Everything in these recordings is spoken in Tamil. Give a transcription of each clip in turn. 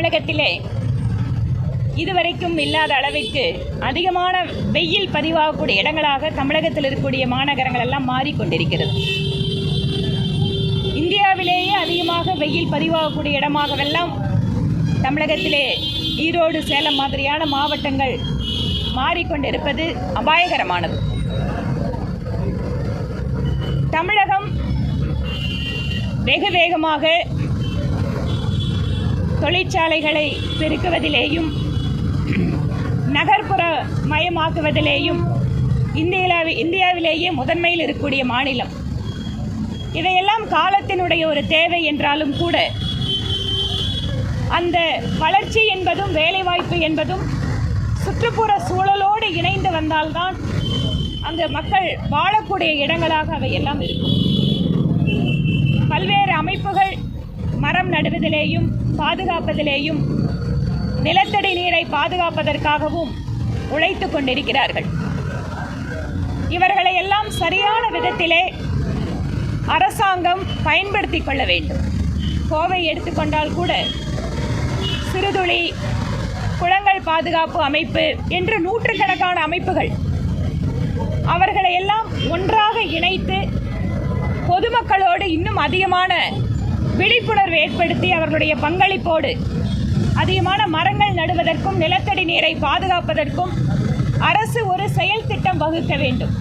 தமிழகத்திலே இதுவரைக்கும் இல்லாத அளவிற்கு அதிகமான வெயில் பதிவாகக்கூடிய இடங்களாக தமிழகத்தில் இருக்கக்கூடிய மாநகரங்கள் எல்லாம் மாறிக்கொண்டிருக்கிறது. இந்தியாவிலேயே அதிகமாக வெயில் பதிவாகக்கூடிய இடமாகவெல்லாம் தமிழகத்திலே ஈரோடு சேலம் மாதிரியான மாவட்டங்கள் மாறிக்கொண்டிருப்பது அபாயகரமானது. தமிழகம் வெகு வேகமாக தொழிற்சாலைகளை பெருக்குவதிலேயும் நகர்ப்புற மயமாக்குவதிலேயும் இந்தியாவில் இந்தியாவிலேயே முதன்மையில் இருக்கக்கூடிய மாநிலம். இதையெல்லாம் காலத்தினுடைய ஒரு தேவை என்றாலும் கூட அந்த வளர்ச்சி என்பதும் வேலைவாய்ப்பு என்பதும் சுற்றுப்புற சூழலோடு இணைந்து வந்தால்தான் அங்கு மக்கள் வாழக்கூடிய இடங்களாக அவை எல்லாம் இருக்கும். பல்வேறு அமைப்புகள் மரம் நடுவதிலேயும் பாதுகாப்பதிலேயும் நிலத்தடி நீரை பாதுகாப்பதற்காகவும் உழைத்து கொண்டிருக்கிறார்கள். இவர்களை எல்லாம் சரியான விதத்திலே அரசாங்கம் பயன்படுத்தி கொள்ள வேண்டும். கோவை எடுத்துக்கொண்டால் கூட சிறுதுளி குளங்கள் பாதுகாப்பு அமைப்பு என்று நூற்றுக்கணக்கான அமைப்புகள் அவர்களை எல்லாம் ஒன்றாக இணைத்து பொதுமக்களோடு இன்னும் அதிகமான விழிப்புணர்வு ஏற்படுத்தி அவர்களுடைய பங்களிப்போடு அதிகமான மரங்கள் நடுவதற்கும் நிலத்தடி நீரை பாதுகாப்பதற்கும் அரசு ஒரு செயல் திட்டம் வகுக்க வேண்டும்.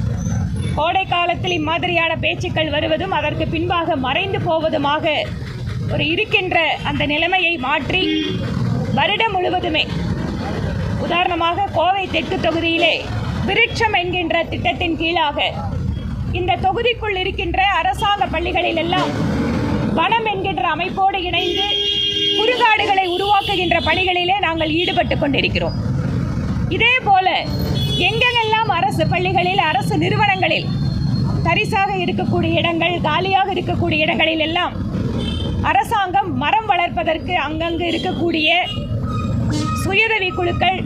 கோடை காலத்தில் இம்மாதிரியான பேச்சுக்கள் வருவதும் அதற்கு பின்பாக மறைந்து போவதுமாக ஒரு இருக்கின்ற அந்த நிலைமையை மாற்றி வருடம் முழுவதுமே உதாரணமாக கோவை தெற்கு தொகுதியிலே விருட்சம் என்கின்ற திட்டத்தின் கீழாக இந்த தொகுதிக்குள் இருக்கின்ற அரசாங்க பள்ளிகளில் எல்லாம் வனம் என்கின்ற அமைப்போடு இணைந்து குறுகாடுகளை உருவாக்குகின்ற பணிகளிலே நாங்கள் ஈடுபட்டு கொண்டிருக்கிறோம். இதே போல எங்கெங்கெல்லாம் அரசு பள்ளிகளில் அரசு நிறுவனங்களில் தரிசாக இருக்கக்கூடிய இடங்கள் காலியாக இருக்கக்கூடிய இடங்களில் எல்லாம் அரசாங்கம் மரம் வளர்ப்பதற்கு அங்கங்கு இருக்கக்கூடிய சுயதவி குழுக்கள்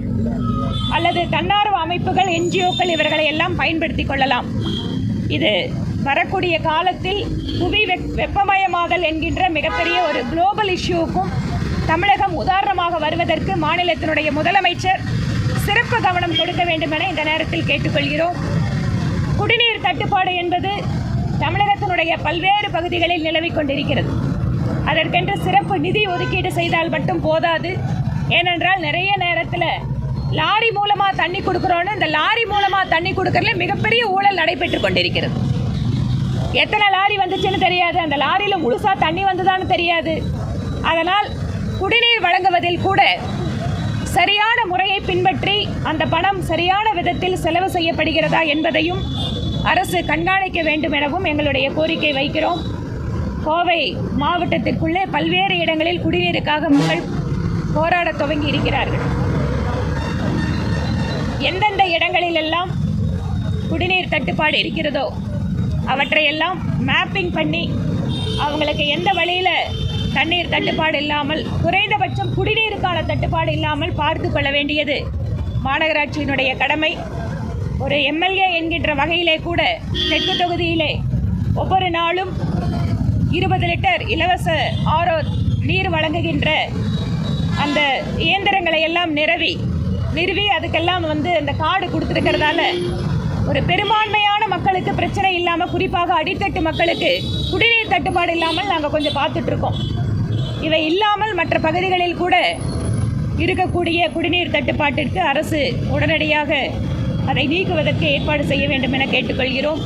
அல்லது தன்னார்வ அமைப்புகள் என்ஜிஓக்கள் இவர்களை எல்லாம் பயன்படுத்தி கொள்ளலாம். இது வரக்கூடிய காலத்தில் புவி வெப் வெப்பமயமாதல் என்கின்ற மிகப்பெரிய ஒரு குளோபல் இஷ்யூவுக்கும் தமிழகம் உதாரணமாக வருவதற்கு மாநிலத்தினுடைய முதலமைச்சர் சிறப்பு கவனம் கொடுக்க வேண்டும் என இந்த நேரத்தில் கேட்டுக்கொள்கிறோம். குடிநீர் தட்டுப்பாடு என்பது தமிழகத்தினுடைய பல்வேறு பகுதிகளில் நிலவிக் கொண்டிருக்கிறது. அதற்கென்று சிறப்பு நிதி ஒதுக்கீடு செய்தால் மட்டும் போதாது. ஏனென்றால் நிறைய நேரத்தில் லாரி மூலமாக தண்ணி கொடுக்குறோன்னு இந்த லாரி மூலமாக தண்ணி கொடுக்கறதுல மிகப்பெரிய ஊழல் நடைபெற்று கொண்டிருக்கிறது. எத்தனை லாரி வந்துச்சுன்னு தெரியாது. அந்த லாரியில் முழுசாக தண்ணி வந்ததான்னு தெரியாது. அதனால் குடிநீர் வழங்குவதில் கூட சரியான முறையை பின்பற்றி அந்த பணம் சரியான விதத்தில் செலவு செய்யப்படுகிறதா என்பதையும் அரசு கண்காணிக்க வேண்டும் எனவும் எங்களுடைய கோரிக்கை வைக்கிறோம். கோவை மாவட்டத்திற்குள்ளே பல்வேறு இடங்களில் குடிநீருக்காக மக்கள் போராடத் துவங்கி இருக்கிறார்கள். எந்தெந்த இடங்களிலெல்லாம் குடிநீர் தட்டுப்பாடு இருக்கிறதோ அவற்றையெல்லாம் மேப்பிங் பண்ணி அவங்களுக்கு எந்த வழியில் தண்ணீர் தட்டுப்பாடு இல்லாமல் குறைந்தபட்சம் குடிநீருக்கான தட்டுப்பாடு இல்லாமல் பார்த்து கொள்ள வேண்டியது. மாநகராட்சியினுடைய கடமை. ஒரு எம்எல்ஏ என்கின்ற வகையிலே கூட தெற்கு தொகுதியிலே ஒவ்வொரு நாளும் இருபது லிட்டர் இலவச ஆரோ நீர் வழங்குகின்ற அந்த இயந்திரங்களை எல்லாம் நிறுவி நிறுவி அதுக்கெல்லாம் வந்து அந்த கார்டு கொடுத்துருக்கிறதால ஒரு பெரும்பான்மையாக மக்களுக்கு பிரச்சனை இல்லாமல் குறிப்பாக அடித்தட்டு மக்களுக்கு குடிநீர் தட்டுப்பாடு இல்லாமல் நாங்கள் கொஞ்சம் பார்த்துட்ருக்கோம். இவை இல்லாமல் மற்ற பகுதிகளில் கூட இருக்கக்கூடிய குடிநீர் தட்டுப்பாட்டிற்கு அரசு உடனடியாக அதை நீக்குவதற்கு ஏற்பாடு செய்ய வேண்டும் என கேட்டுக்கொள்கிறோம்.